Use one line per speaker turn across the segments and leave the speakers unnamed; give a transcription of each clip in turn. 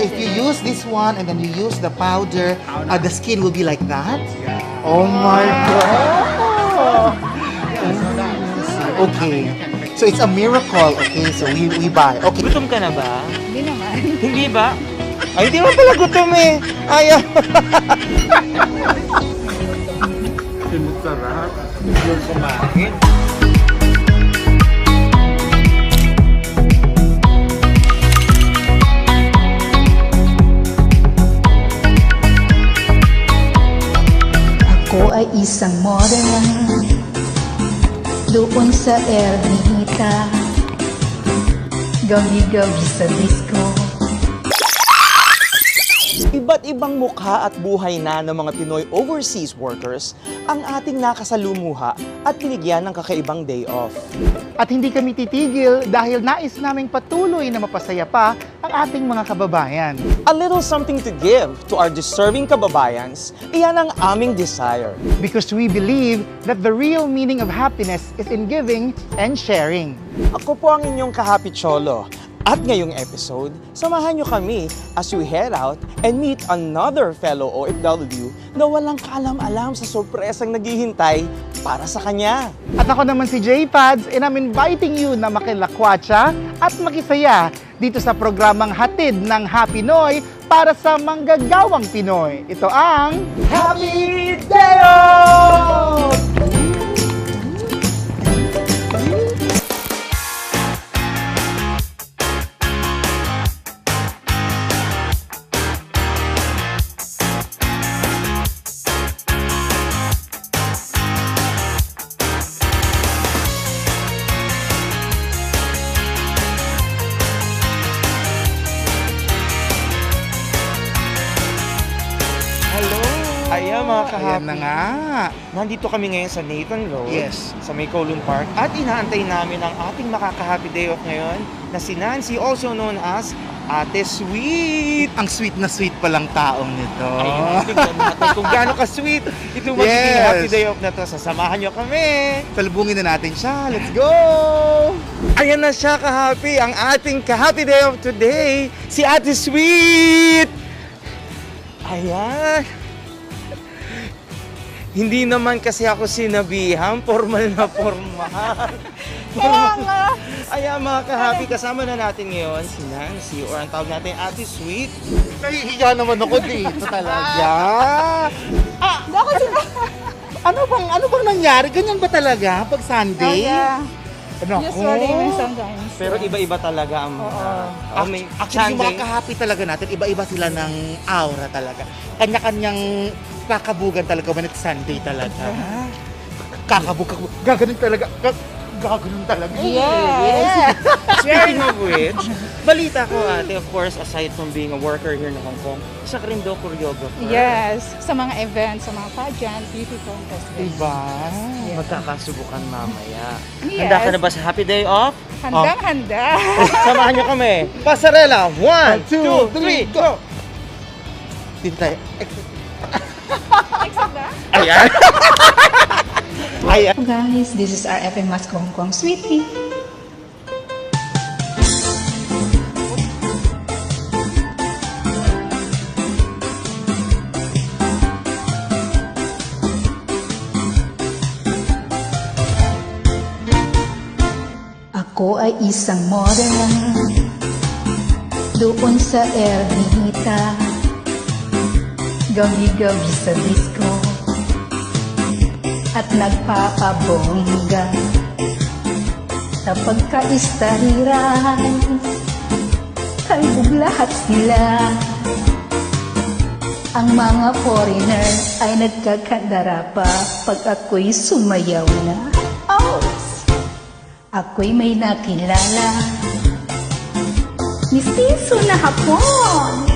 So if you use this one and then you use the powder, uh, the skin will be like that? Oh my God! Okay. So it's a miracle. Okay, so we, we buy. Okay.
Gutom ka na ba?
Hindi naman.
Hindi ba? Ay, hindi mo pala gutom eh. Ayaw. Sinusarap. Yung kumain.
Ay isang model Doon sa Ermita. Gabi-gabi sa disco
Iba't ibang mukha at buhay na ng mga Pinoy overseas workers ang ating nakasalumuha at binigyan ng kakaibang day off.
At hindi kami titigil dahil nais naming patuloy na mapasaya pa ang ating mga kababayan.
A little something to give to our deserving kababayans, iyan ang aming desire.
Because we believe that the real meaning of happiness is in giving and sharing.
Ako po ang inyong kahapi Cholo. At ngayong episode, samahan nyo kami as we head out and meet another fellow OFW na walang kaalam-alam sa sorpresang naghihintay para sa kanya.
At ako naman si J Pads and I'm inviting you na makilakwatsa at makisaya dito sa programang Hatid ng Happy Noy para sa manggagawang Pinoy. Ito ang Happy Day
Ayan
na nga.
Nandito kami ngayon sa Nathan Road.
Yes.
Sa May Kowloon Park. At inaantay namin ang ating makaka-happy day off ngayon na si Nancy, also known as Ate Sweet.
Ang sweet na sweet palang taong nito.
Ayun, tingnan natin kung gaano ka-sweet ito magiging
Yes.
happy day off na to. Sasamahan nyo kami.
Salubungin na natin siya. Let's go!
Ayan na siya ka-happy, ang ating ka-happy day of today, si Ate Sweet! Ayan. Hindi naman kasi ako sinabihan, formal na formal.
Kaya nga
Ayan mga ka-happy, kasama na natin ngayon si Nancy or ang tawag natin Ate Sweet.
Nahihiya naman ako dito talaga.
Ako sila
Ano bang ano bang nangyari? Ganyan ba talaga pag Sunday? Ano
Usually may sometimes
Pero iba-iba talaga ang mga...
Ac-
Oh, may
Actually, yung mga
Sunday.
kahapi talaga natin, iba-iba sila ng aura talaga. Kanya-kanyang kakabugan talaga when it's Sunday talaga. Kakabug, kakabug, gaganon talaga. Gag- gaganon talaga.
Yes!
Speaking of which, balita ko ate, of course, aside from being a worker here in Hong Kong, isa ka rin daw choreographer.
Yes, sa mga events, sa mga pageant, beauty contest.
Diba?
Magkakasubukan mamaya.
Yes.
Handa ka na ba sa happy day off?
Handang-handa.
Samahan niyo kami. Pasarela, one, two, three, go!
Dito tayo.
Except that.
Ayan. Ayan.
Guys, this is our FM Mas Hong Kong Sweetie. Ako ay isang model doon sa Ermita Gabi-gabi sa disco at nagpapabongga. Sa pagkaistahiran kalbog lahat sila. Ang mga foreigner ay nagkakandara pa pag ako'y sumayaw na. Ouch! Ako'y may nakilala. Mistiso na hapon.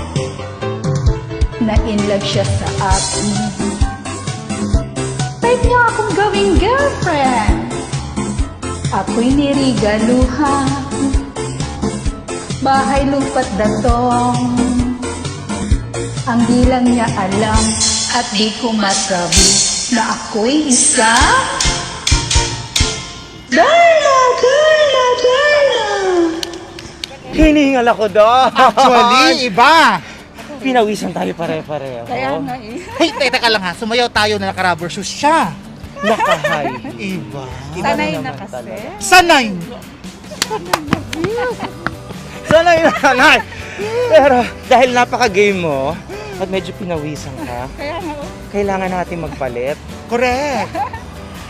Na in love siya sa akin Type niya akong gawing girlfriend. Ako'y nirigaluhan. Bahay lupat datong. Ang di lang niya alam at di ko masabi na ako'y isa. Darla! Darla! Darla!
Hiningal ako doon.
Actually, iba.
Pinawisan tayo pare-pareho.
Kaya nga eh.
Hey, teka, teka lang ha. Sumayaw tayo na naka-rubber shoes siya.
Nakahay.
Iba.
Iba
Sanay na
naman
kasi.
talaga.
Sanay.
Sanay na sanay. Pero dahil napaka-game mo, at medyo pinawisan ka,
Kaya oh.
kailangan natin magpalit.
Correct.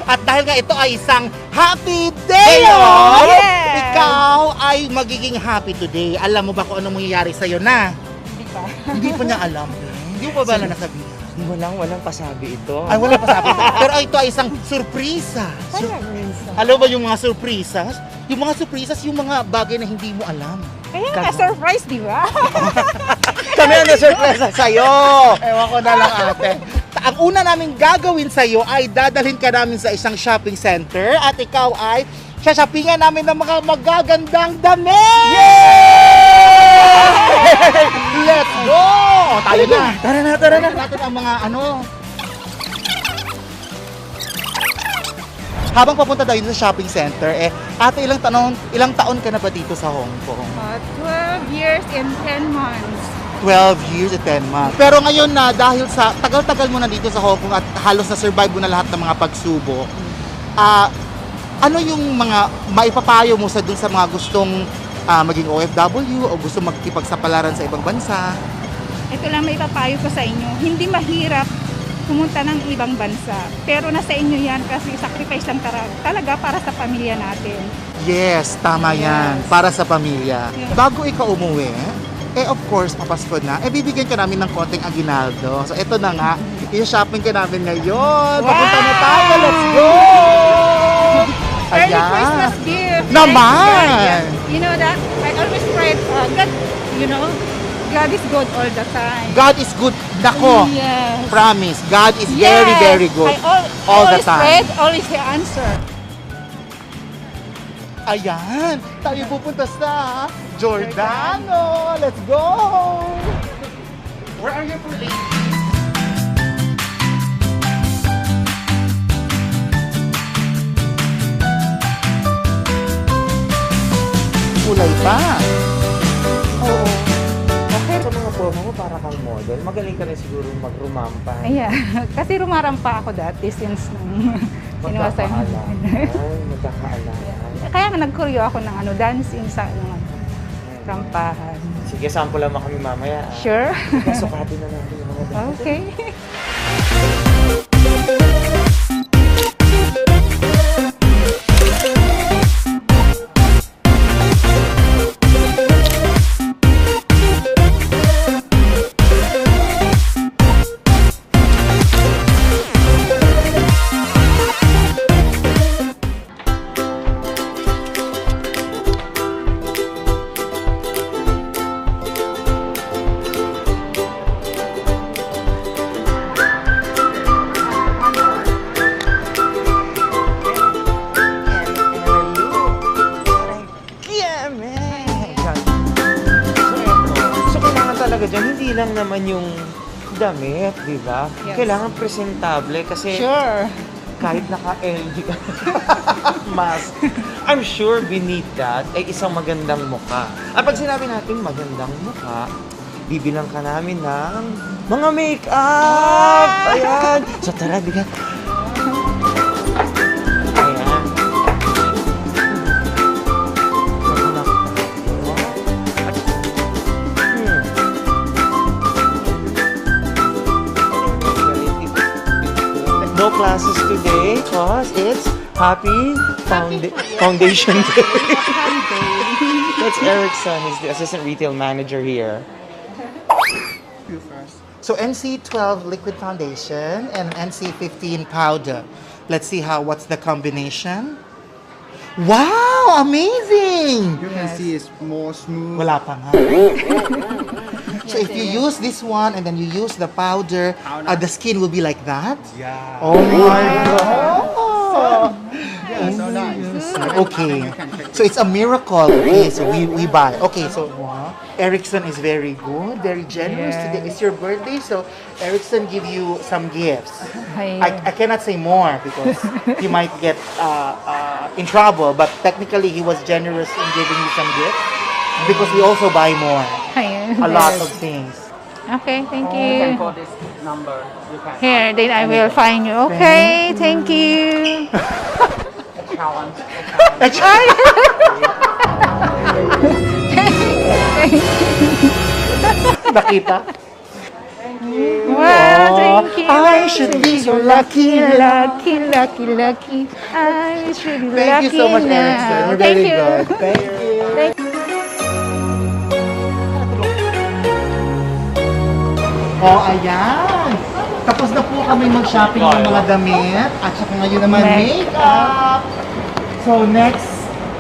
At dahil nga ito ay isang happy day,
Day,
oh!
yes!
ikaw ay magiging happy today. Alam mo ba kung anong mangyayari sa'yo na?
Hindi pa.
Hindi pa niya alam. Hindi mo ba na nasabihan?
Walang, walang pasabi ito.
Ay, wala pa sabi. Pero ito ay isang surpresa. Sur- alam ba yung mga surpresas? Yung mga surpresas, yung mga bagay na hindi mo alam.
Kaya nga, surprise, di ba?
Kami ang na-surpresa sa'yo!
Ewan ko na lang ate. Ang una namin gagawin sa iyo ay dadalhin ka namin sa isang shopping center at ikaw ay sashoppingan namin ng mga magagandang damit! Let's go! Tayo na!
Tara na, tara na.
natin ang mga ano. Habang papunta tayo sa shopping center, eh, ate, ilang taon, ilang taon ka na ba dito sa Hong Kong?
Uh, 12 years and 10 months.
12 years at 10 months. Pero ngayon na dahil sa tagal-tagal mo na dito sa Hong Kong at halos na survive mo na lahat ng mga pagsubok, ah ano yung mga maipapayo mo sa dun sa mga gustong ah, maging OFW o gusto magkipagsapalaran sa ibang bansa?
Ito lang may papayo ko sa inyo. Hindi mahirap pumunta ng ibang bansa. Pero nasa inyo yan kasi sacrifice lang talaga para sa pamilya natin.
Yes, tama yan. Para sa pamilya.
Yes.
Bago ikaw umuwi, eh of course, papasko na, eh bibigyan ka namin ng konting aginaldo. So ito na nga, i-shopping ka namin ngayon. Papunta na tayo, let's go!
Early
Ayan.
Christmas gift.
Naman!
Yeah. You know that? I always pray, uh, God, you know, God is good all the time.
God is good. Nako,
Yes.
promise. God is very,
Yes.
very good.
I al-
all the
always
time.
pray, always the answer.
Ayan, tayo pupunta sa Giordano. Let's go! Where are you for ladies? Kulay pa.
Oo. Okay.
Sa mga promo mo, para kang model. Magaling ka rin siguro magrumampa.
Ayan. Kasi rumarampa ako dati since nung sinuwasay mo.
Magkakaalam. Ay, magkakaalam.
Kaya nga nag-choreo ako ng ano, dancing sa ano, rampahan.
Sige, sample lang kami mamaya. ah.
Sure?
Sukatin na natin yung mga damit.
okay.
Hindi lang naman yung damit, di ba?
Yes.
Kailangan presentable kasi
Sure.
kahit naka-LG ka mask, I'm sure beneath that ay isang magandang mukha. At pag sinabi natin magandang mukha, bibilang ka namin ng mga make-up! Ayan! So tara, bigat. Classes today because it's Happy Founda- Foundation Day. That's Eric's son. He's the assistant retail manager here.
So NC12 liquid foundation and NC15 powder. Let's see how what's the combination. Wow, amazing!
You can see it's more smooth.
Wala pa nga. so if you use this one and then you use the powder, uh, the skin will be like that?
Yeah.
Oh my god!
yeah, so nice.
Okay. So it's a miracle. Okay, so we, we buy. Okay, so Ericsson is very good, very generous
Yes.
today. It's your birthday, so Ericsson give you some gifts. I, I cannot say more because he might get uh, uh, in trouble, but technically he was generous in giving you some gifts. because we also buy more.
Ayan.
A lot of things.
Okay, thank you. Here, then I will find you. Okay, thank you. A challenge. A challenge.
Nakita?
Wow, thank you.
I should be so lucky.
Lucky, lucky, lucky. I should be lucky.
Thank you so much,
now.
Erickson. We're
Thank
very
you.
good. Thank you.
Thank
Oh, ayan. Tapos na po kami mag-shopping ng mga damit. At saka ngayon naman, makeup. So, next.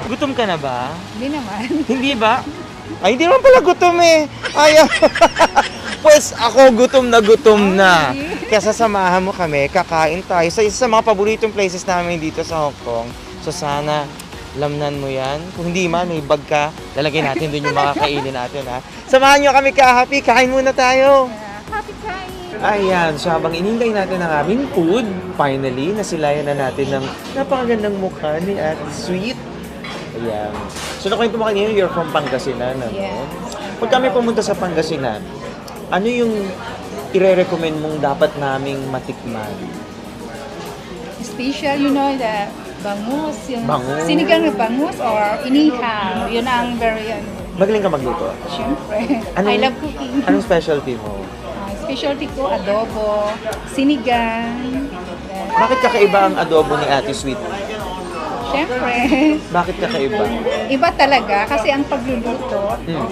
Gutom ka na ba?
Hindi naman.
Hindi ba? Ay, hindi naman pala gutom eh. Ayaw. pues ako gutom na gutom na. Kaya sasamahan mo kami, kakain tayo sa isa sa mga paboritong places namin dito sa Hong Kong. So sana lamnan mo yan. Kung hindi man, may bag ka, lalagay natin doon yung mga kainin natin ha. Samahan nyo kami ka-happy, kain muna tayo. Ayan, so habang inintay natin ang aming food, finally, nasilayan na natin ng napakagandang mukha ni Ate Sweet. Ayan. So nakwento mo kanina, you're from Pangasinan, ano?
Yes.
Pag kami pumunta sa Pangasinan, ano yung ire-recommend mong dapat naming matikman?
Special, you know, the bangus, yung
Bangus.
sinigang na bangus or inihaw. Yun ang very, ano,
Magaling ka magluto.
syempre.
Anong-
I love cooking.
Anong specialty mo?
Specialty ko, adobo, sinigang.
Bakit kakaiba ang adobo ni Ate Sweet?
Syempre,
Bakit kakaiba?
iba talaga kasi ang pagluluto,
Hmm.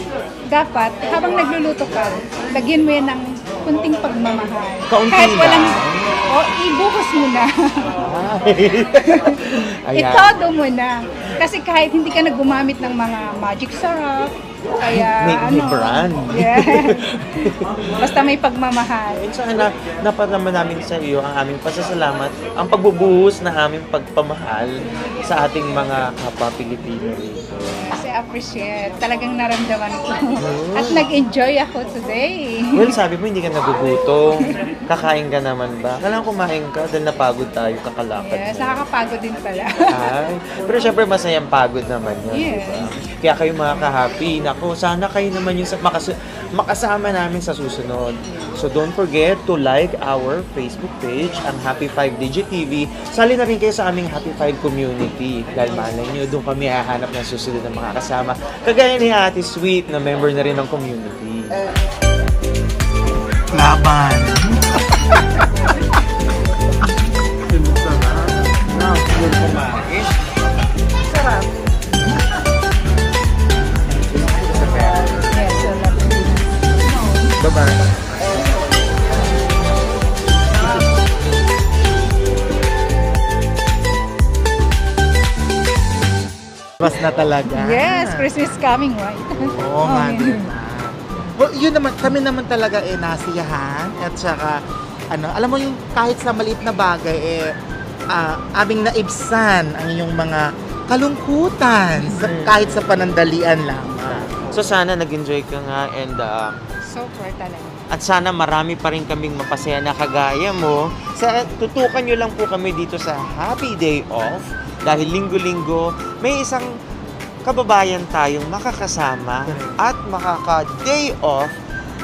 dapat habang nagluluto ka, lagyan mo yan ng kunting pagmamahal.
Kaunti
Kahit walang,
lang?
o ibuhos mo na.
Ayan.
Itodo mo na. Kasi kahit hindi ka na gumamit ng mga magic syrup, kaya
May- may
ano.
brand.
Yeah. Basta may pagmamahal.
And saka na, napadama namin sa iyo ang aming pasasalamat, ang pagbubuhos na aming pagpamahal sa ating mga kapwa Pilipino rito.
Appreciate. Talagang naramdaman ko. At nag-enjoy ako today.
Well, sabi mo hindi ka nagugutom. Kakain ka naman ba? Kailangan kumain ka dahil napagod tayo kakalakad
Yes,
mo.
nakakapagod din pala.
Ay, pero syempre masayang pagod naman yun,
Yes.
di ba? Kaya kayo mga ka-happy, naku, sana kayo naman yung makas- makasama namin sa susunod. So don't forget to like our Facebook page, ang Happy 5 Digit TV. Sali na rin kayo sa aming Happy 5 community. Dahil malay nyo, doon kami hahanap ng susunod ng mga kasama. Kagaya ni Ate Sweet na member na rin ng community.
Laban.
Sarap.
Bye-bye.
Bas na talaga.
Yes, Christmas coming, right?
Oo nga,
Okay.
di ba? Well, yun naman, kami naman talaga eh nasiyahan at saka, ano, alam mo yung kahit sa maliit na bagay eh, ah, aming naibsan ang inyong mga kalungkutan sa,
Mm.
kahit sa panandalian lamang.
So sana nag-enjoy ka nga and uh,
Super talaga.
At sana marami pa rin kaming mapasaya na kagaya mo. Sa, tutukan nyo lang po kami dito sa Happy Day Off. Dahil linggo-linggo, may isang kababayan tayong makakasama at makaka-day off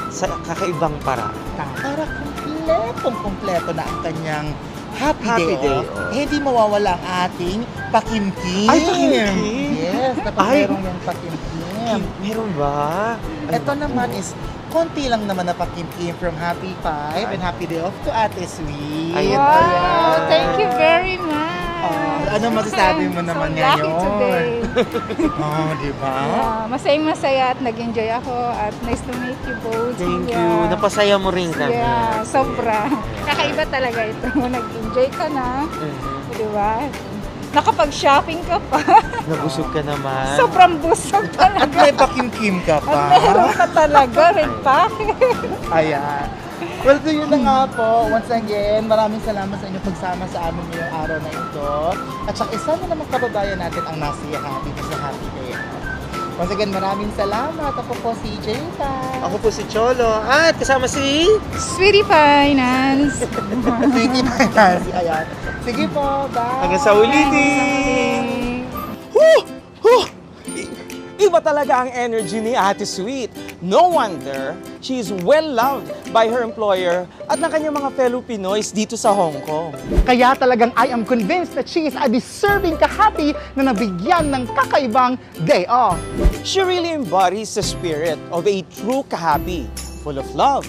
sa kakaibang paraan.
Para kumpletong kumpleto na ang kanyang happy,
Happy
day,
day
off.
off.
Eh, di mawawala ang ating pakimkim.
Ay, pakimkim?
Yes, kapag
Ay.
merong yung pakimkim.
Meron ba?
Ito naman is konti lang naman na pakimkim from Happy Five and Happy Day Off to Ate Sweet.
Ayun.
Wow, thank you very much.
Oh, ano masasabi mo naman
so lucky
ngayon?
today.
Oh, di ba?
Yeah, masayang masaya at nag-enjoy ako at nice to meet you both.
Thank you.
Yeah.
Napasaya mo rin kami.
Yeah, sobra. Kakaiba talaga ito. Nag-enjoy ka na,
Mhm.
di ba? Nakapag-shopping ka pa.
Nabusog ka naman.
Sobrang busog
At
talaga.
may pakimkim ka
At
pa.
meron ka talaga, red packet.
Ayan. Well, so yun na nga po. Once again, maraming salamat sa inyong pagsama sa amin ngayong araw na ito. At saka isa na namang kababayan natin ang nasiyahan dito sa Happy Day. Once again, maraming salamat. Ako po si Jayta.
Ako po si Cholo. At kasama si...
Sweetie Finance.
Sige na. Ayan. Sige po. Bye.
Hanggang sa ulitin!
Bye.
Huh! Huh! Iba talaga ang energy ni Ate Sweet. No wonder, she is well-loved by her employer at ng kanyang mga fellow Pinoys dito sa Hong Kong.
Kaya talagang I am convinced that she is a deserving kahapi na nabigyan ng kakaibang day off.
She really embodies the spirit of a true kahapi, full of love,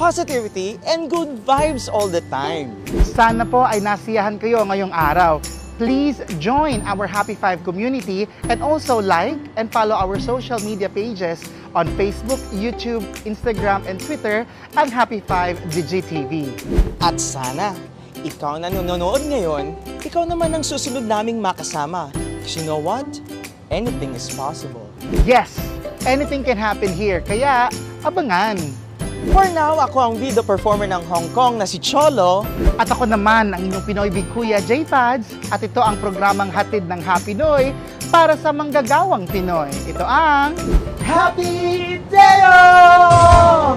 positivity, and good vibes all the time.
Sana po ay nasiyahan kayo ngayong araw. Please join our Happy Five community and also like and follow our social media pages on Facebook, YouTube, Instagram, and Twitter ang Happy Five DigiTV.
At sana, ikaw na nanonood ngayon, ikaw naman ang susunod naming makasama. Because you know what? Anything is possible.
Yes, anything can happen here, kaya abangan.
For now, ako ang video performer ng Hong Kong na si Cholo.
At ako naman ang inyong Pinoy Big Kuya J-Pads at ito ang programang hatid ng Happy Noy para sa manggagawang Pinoy. Ito ang Happy Day Off!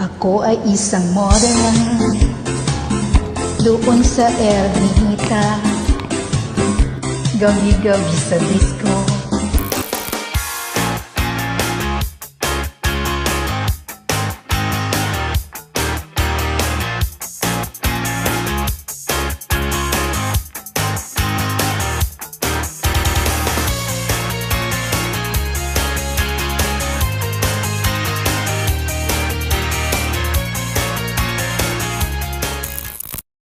Ako ay isang model Doon sa Ermita Gabi-gabi sa disco